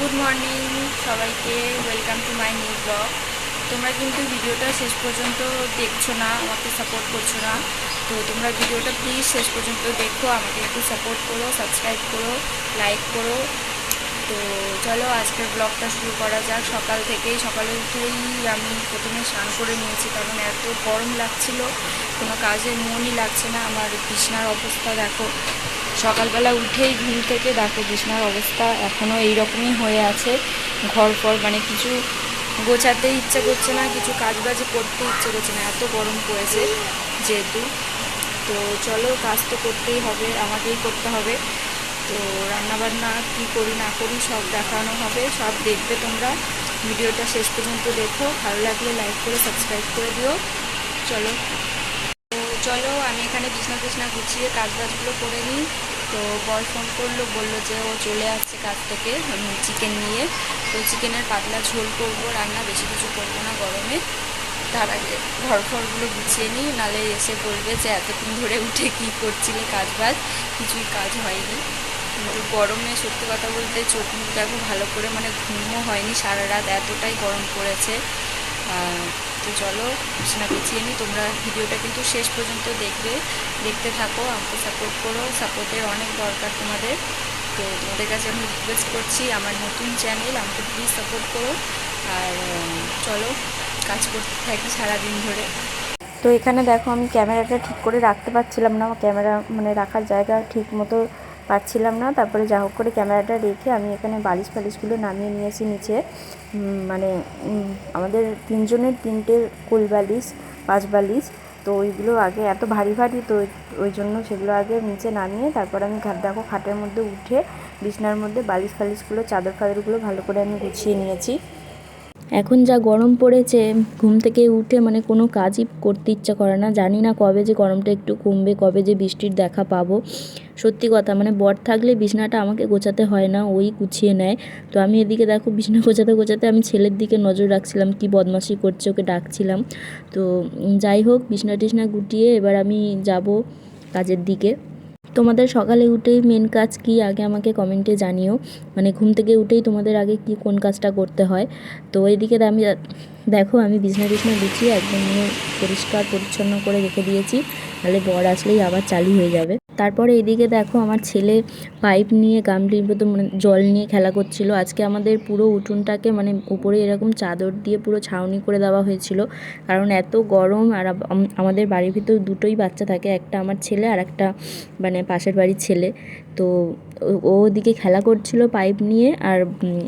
Good morning সবাইকে, welcome to my new blog. তোমরা কিন্তু ভিডিওটা শেষ পর্যন্ত দেখছ না, আমাকে সাপোর্ট করছ না। তো তোমরা ভিডিওটা প্লিজ শেষ পর্যন্ত দেখো, আমাকে একটু সাপোর্ট করো সাবস্ক্রাইব করো লাইক করো। তো চলো আজকের ব্লগটা শুরু করা যাক। সকাল থেকেই, সকালে উঠেই আমি প্রথমে স্নান করে নিয়েছি, কারণ এত গরম লাগছিল। কোনো কাজের মনই লাগছে না, আমার বিছনার অবস্থা দেখো। সকালবেলা উঠেই ঘুম থেকে, দেখো বিছনার অবস্থা এখনও এইরকমই হয়ে আছে। ঘর ফর মানে কিছু গোছাতে ইচ্ছে করছে না, কিছু কাজ বাজ করতে ইচ্ছে করছে না, এত গরম পড়েছে যেহেতু। তো চলো কাজ তো করতেই হবে, আমাকেই করতে হবে। তো রান্নাবান্না কী করি না করি সব দেখানো হবে, সব দেখবে তোমরা। ভিডিওটা শেষ পর্যন্ত দেখো, ভালো লাগলে লাইক করে সাবস্ক্রাইব করে দিও। চলো। চলো, আমি এখানে বিছনা টিছনা গুছিয়ে কাজ বাজগুলো করে নিই। তো বর ফোন করল, বলল যে ও চলে আসছে কাজ থেকে চিকেন নিয়ে। তো চিকেনের পাতলা ঝোল করব, রান্না বেশি কিছু করব না গরমে। তার আগে ঘর ফরগুলো গুছিয়ে নিই, নালে এসে বলবে যে এতক্ষণ ধরে উঠে কী করছিলে কাজ বাজ কিছুই কাজ হয়নি। কিন্তু গরমে সত্যি কথা বলতে চোখ মুখ দেখো ভালো করে মানে ঘুমও হয়নি, সারা রাত এতটাই গরম পড়েছে। তো চলো বিছানা গুছিয়ে নিই তোমরা ভিডিওটা কিন্তু শেষ পর্যন্ত দেখবে। দেখতে থাকো, আমাকে সাপোর্ট করো। সাপোর্টের অনেক দরকার তোমাদের। তো তোমাদের কাছে আমি রিকোয়েস্ট করছি, আমার নতুন চ্যানেল আমাকে প্লিজ সাপোর্ট করো। আর চলো, কাজ করতে থাকি সারাদিন ধরে। তো এখানে দেখো, আমি ক্যামেরাটা ঠিক করে রাখতে পারছিলাম না। ক্যামেরা মানে রাখার জায়গা ঠিক মতো পাচ্ছিলাম না। তারপরে যা হোক করে ক্যামেরাটা রেখে আমি এখানে বালিশ ফালিশগুলো নামিয়ে নিয়েছি নিচে। মানে আমাদের তিনজনের তিনটে কুল বালিশ পাঁচ বালিশ তো ওইগুলো আগে এত ভারী ভারী, তো ওই- জন্য সেগুলো আগে নিচে নামিয়ে তারপর আমি দেখো খাটের মধ্যে উঠে বিছনার মধ্যে বালিশ ফালিশগুলো, চাদর ফাদরগুলো ভালো করে আমি গুছিয়ে নিয়েছি। এখন যা গরম পড়েছে, ঘুম থেকে উঠে মানে কোনো কাজই করতে ইচ্ছা করে না। জানি না কবে যে গরমটা একটু কমবে, কবে যে বৃষ্টির দেখা পাবো। সত্যি কথা মানে বর থাকলে বিছনাটা আমাকে গোছাতে হয় না, ওই গুছিয়ে নেয়। তো আমি এদিকে দেখো বিছনা গোছাতে গোছাতে আমি ছেলের দিকে নজর রাখছিলাম, কি বদমাশি করছে ওকে ডাকছিলাম। তো যাই হোক, বিছনা টিছনা গুটিয়ে এবার আমি যাব কাজের দিকে। তোমাদের সকালে উঠেই মেন কাজ কি? আগে আমাকে কমেন্টে জানিও। মানে ঘুম থেকে উঠেই তোমাদের আগে কি, কোন কাজটা করতে হয়? তো এইদিকে আমি দেখো, আমি বিছনা বিছনা গুছিয়ে একদম মানে পরিষ্কার পরিচ্ছন্ন করে রেখে দিয়েছি। তাহলে বর আসলেই আবার চালু হয়ে যাবে। তারপরে এদিকে দেখো আমার ছেলে পাইপ নিয়ে গামলির মতো মানে জল নিয়ে খেলা করছিল। আজকে আমাদের পুরো উঠোনটাকে মানে উপরে এরকম চাদর দিয়ে পুরো ছাউনি করে দেওয়া হয়েছিল। কারণ এত গরম আর আম- আম- আমাদের বাড়ির ভিতর দুটোই বাচ্চা থাকে, একটা আমার ছেলে আর একটা মানে পাশের বাড়ির ছেলে। তো ও- ওদিকে খেলা করছিল পাইপ নিয়ে আর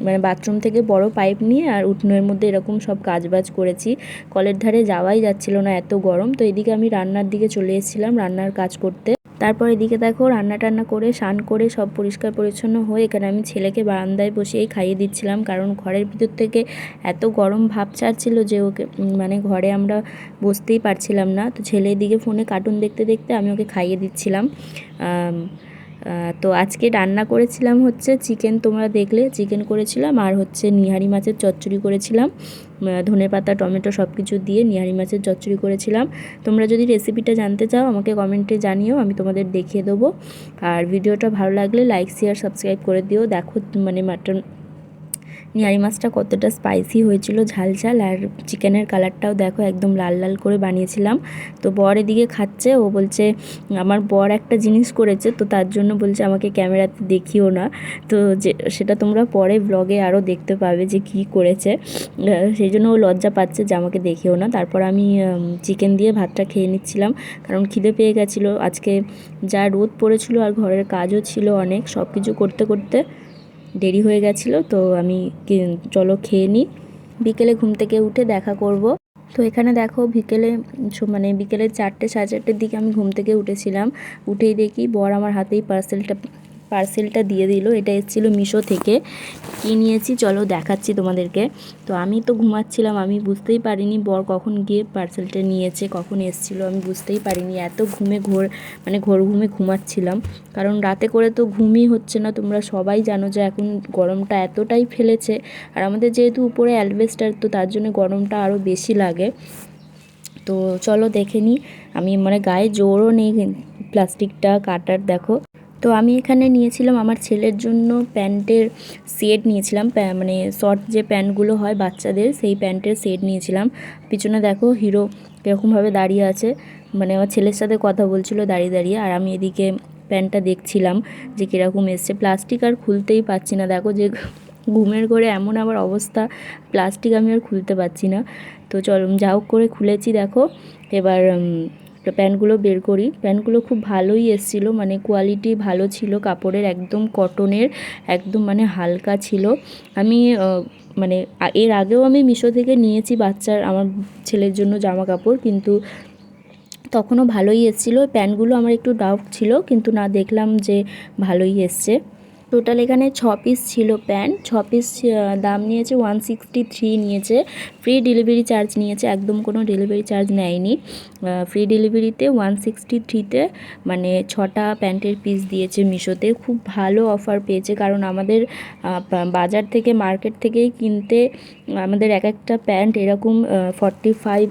মানে বাথরুম থেকে বড় পাইপ নিয়ে আর উঠোনের মধ্যে এরকম সব কাজবাজ করেছি। কলের ধারে যাওয়াই যাচ্ছিল না এত গরম। তো এদিকে আমি রান্নার দিকে চলে এসেছিলাম রান্নার কাজ করতে। তারপর এদিকে দেখো রান্না টান্না করে, স্নান করে সব পরিষ্কার পরিচ্ছন্ন হয়ে এখানে আমি ছেলেকে বারান্দায় বসিয়েই খাইয়ে দিচ্ছিলাম। কারণ ঘরের ভিতর থেকে এত গরম ভাব ছাড়ছিল যে ওকে মানে ঘরে আমরা বসতেই পারছিলাম না। তো ছেলে এদিকে ফোনে কার্টুন দেখতে দেখতে আমি ওকে খাইয়ে দিচ্ছিলাম। তো আজকে রান্না করেছিলাম হচ্ছে চিকেন, তোমরা দেখলে চিকেন করেছিলাম আর হচ্ছে নিহারি মাছের চচ্চড়ি করেছিলাম। ধনে পাতা, টমেটো সব কিছু দিয়ে নিহারি মাছের চচ্চড়ি করেছিলাম। তোমরা যদি রেসিপিটা জানতে চাও, আমাকে কমেন্টে জানিও, আমি তোমাদের দেখিয়ে দেবো। আর ভিডিওটা ভালো লাগলে লাইক শেয়ার সাবস্ক্রাইব করে দিও। দেখো মানে মাটন নিহারি মাছটা কতটা স্পাইসি হয়েছিল, ঝাল ঝাল, আর চিকেনের কালারটাও দেখো একদম লাল লাল করে বানিয়েছিলাম। তো বর এদিকে খাচ্ছে, ও বলছে, আমার বর একটা জিনিস করেছে, তো তার জন্য বলছে আমাকে ক্যামেরাতে দেখিও না। তো যে, সেটা তোমরা পরে ব্লগে আরও দেখতে পাবে যে কী করেছে। সেই জন্য ও লজ্জা পাচ্ছে যে আমাকে দেখিও না। তারপর আমি চিকেন দিয়ে ভাতটা খেয়ে নিচ্ছিলাম, কারণ খিদে পেয়ে গেছিল। আজকে যা রোদ পড়েছিল আর ঘরের কাজও ছিল অনেক সব কিছু করতে করতে দেরি হয়ে গেছিল, তো আমি চলো খেয়ে নিই। বিকেলে ঘুম থেকে উঠে দেখা করব। তো এখানে দেখো বিকেলে মানে বিকেলে চারটে সাড়ে চারটের দিকে আমি ঘুম থেকে উঠেছিলাম। উঠেই দেখি বর আমার হাতেই পার্সেলটা পার্সেলটা দিয়ে দিল। এটা এসেছিল মিশো থেকে। কী নিয়েছি? চলো দেখাচ্ছি তোমাদেরকে। তো আমি তো ঘুমাচ্ছিলাম, আমি বুঝতেই পারিনি বর কখন গিয়ে পার্সেলটা নিয়েছে, কখন এসেছিল, আমি বুঝতেই পারিনি। এত ঘুমে ঘোর মানে ঘোর ঘুমে ঘুমাচ্ছিলাম। কারণ রাতে করে তো ঘুমই হচ্ছে না, তোমরা সবাই জানো যে এখন গরমটা এতটাই ফেলেছে। আর আমাদের যেহেতু উপরে অ্যালবেস্টার তো তার জন্য গরমটা আরও বেশি লাগে। তো চলো দেখে নিই আমি মানে গায়ে জোরও নেই, প্লাস্টিকটা, কাটার, দেখো। তো আমি এখানে নিয়েছিলাম আমার ছেলের জন্য প্যান্টের সেট নিয়েছিলাম মানে শর্ট যে প্যান্টগুলো হয় বাচ্চাদের, সেই প্যান্টের সেট নিয়েছিলাম। পিছনে দেখো হিরো কীরকমভাবে দাঁড়িয়ে আছে মানে আমার ছেলের সাথে কথা বলছিল দাঁড়িয়ে দাঁড়িয়ে, আর আমি এদিকে প্যান্টটা দেখছিলাম যে কীরকম এসছে। প্লাস্টিক আর খুলতেই পারছি না, দেখো যে ঘুমের ঘরে এমন আবার অবস্থা, প্লাস্টিক আমি আর খুলতে পারছি না। তো চল যা হোক করে খুলেছি, দেখো। এবার প্যান্টগুলো বের করি। প্যান্টগুলো খুব ভালোই এসছিলো মানে কোয়ালিটি ভালো ছিল, কাপড়ের একদম কটনের একদম মানে হালকা ছিল। আমি মানে এর আগেও আমি মিশো থেকে নিয়েছি বাচ্চার, আমার ছেলের জন্য জামা কাপড় কিন্তু তখনও ভালোই এসেছিল। প্যান্টগুলো আমার একটু ডাউট ছিল, কিন্তু না দেখলাম যে ভালোই এসছে। টোটাল এখানে ছ পিস ছিল প্যান্ট ছ পিস দাম নিয়েছে ওয়ান সিক্সটি থ্রি নিয়েছে। ফ্রি ডেলিভারি চার্জ নিয়েছে, একদম কোনো ডেলিভারি চার্জ নেয়নি। ফ্রি ডেলিভারিতে ওয়ান সিক্সটি থ্রিতে মানে ছটা প্যান্টের পিস দিয়েছে মিশোতে। খুব ভালো অফার পেয়েছে, কারণ আমাদের বাজার থেকে মার্কেট থেকেই কিনতে আমাদের এক একটা প্যান্ট এরকম ফর্টি ফাইভ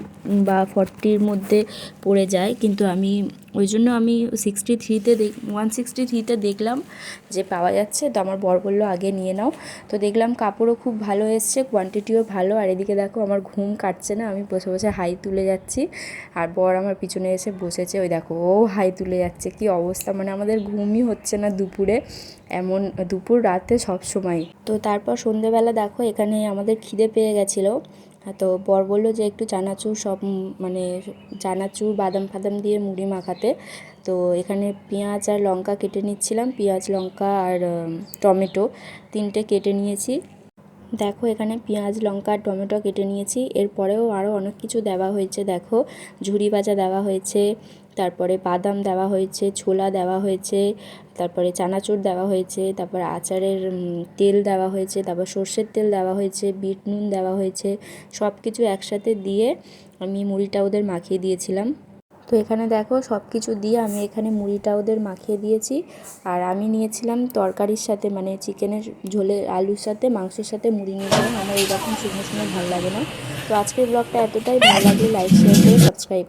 বা ফর্টির মধ্যে পড়ে যায়। কিন্তু আমি, ওই জন্য আমি সিক্সটি থ্রিতে দেখ ওয়ান সিক্সটি থ্রিতে দেখলাম যে পাওয়া যাচ্ছে। তো আমার বর বলল, আগে নিয়ে নাও। তো দেখলাম কাপড়ও খুব ভালো এসছে কোয়ান্টিটিও ভালো। আর এদিকে দেখো, আমার ঘুম কাটছে না, আমি বসে বসে হাই তুলে যাচ্ছি। আর বর আমার পিছনে এসে বসেছে, ওই দেখো, ও হাই তুলে যাচ্ছে। কি অবস্থা মানে আমাদের ঘুমই হচ্ছে না দুপুরে, এমন দুপুর রাতে সব সময় তো তারপর সন্ধেবেলা দেখো, এখানে আমাদের খিদে পেয়ে গেছিল। তো বর বলল যে একটু চানাচুর সব মানে চানাচুর, বাদাম ফাদাম দিয়ে মুড়ি মাখাতে। তো এখানে পেঁয়াজ আর লঙ্কা কেটে নিচ্ছিলাম। পেঁয়াজ, লঙ্কা আর টমেটো তিনটে কেটে নিয়েছি। দেখো এখানে পেঁয়াজ, লঙ্কা আর টমেটো কেটে নিয়েছি। এরপরেও আরও অনেক কিছু দেওয়া হয়েছে। দেখো ঝুরি ভাজা দেওয়া হয়েছে। তারপরে বাদাম দেওয়া হয়েছে, ছোলা দেওয়া হয়েছে, তারপরে চানাচুর দেওয়া হয়েছে, তারপরে আচারের তেল দেওয়া হয়েছে, তারপর সর্ষের তেল দেওয়া হয়েছে, বিট নুন দেওয়া হয়েছে সব কিছু একসাথে দিয়ে আমি মুড়িটা ওদের মাখিয়ে দিয়েছিলাম। তো এখানে দেখো সব কিছু দিয়ে আমি এখানে মুড়িটা ওদের মাখিয়ে দিয়েছি। আর আমি নিয়েছিলাম তরকারির সাথে মানে চিকেনের ঝোলের আলুর সাথে, মাংসের সাথে মুড়ি নিয়েছিলাম আমার এইরকম শুকনো শুকনো ভালো লাগে না। তো আজকের ব্লগটা এতটাই। ভালো লাগলে লাইক শেয়ার করে সাবস্ক্রাইব